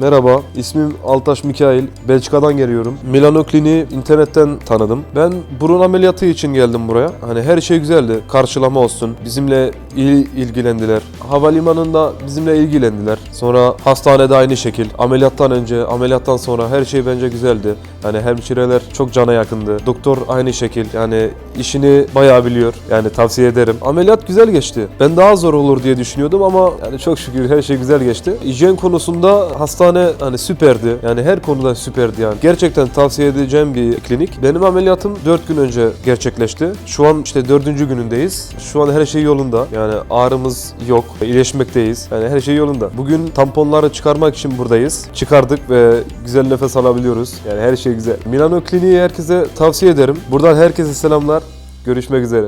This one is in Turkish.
Merhaba, ismim Altaş Mikail. Belçika'dan geliyorum. Milano Kliniği internetten tanıdım. Ben burun ameliyatı için geldim buraya. Hani her şey güzeldi. Karşılama olsun. Bizimle iyi ilgilendiler. Havalimanında bizimle ilgilendiler. Sonra hastanede aynı şekil. Ameliyattan önce, ameliyattan sonra her şey bence güzeldi. Yani hemşireler çok cana yakındı. Doktor aynı şekil. Yani işini bayağı biliyor. Yani tavsiye ederim. Ameliyat güzel geçti. Ben daha zor olur diye düşünüyordum ama yani çok şükür her şey güzel geçti. Hijyen konusunda hastane hani süperdi. Yani her konuda süperdi yani. Gerçekten tavsiye edeceğim bir klinik. Benim ameliyatım 4 gün önce gerçekleşti. Şu an işte 4. günündeyiz. Şu an her şey yolunda. Yani ağrımız yok. İyileşmekteyiz. Yani her şey yolunda. Bugün tamponları çıkarmak için buradayız. Çıkardık ve güzel nefes alabiliyoruz. Yani her şey güzel. Milano Kliniği herkese tavsiye ederim. Buradan herkese selamlar. Görüşmek üzere.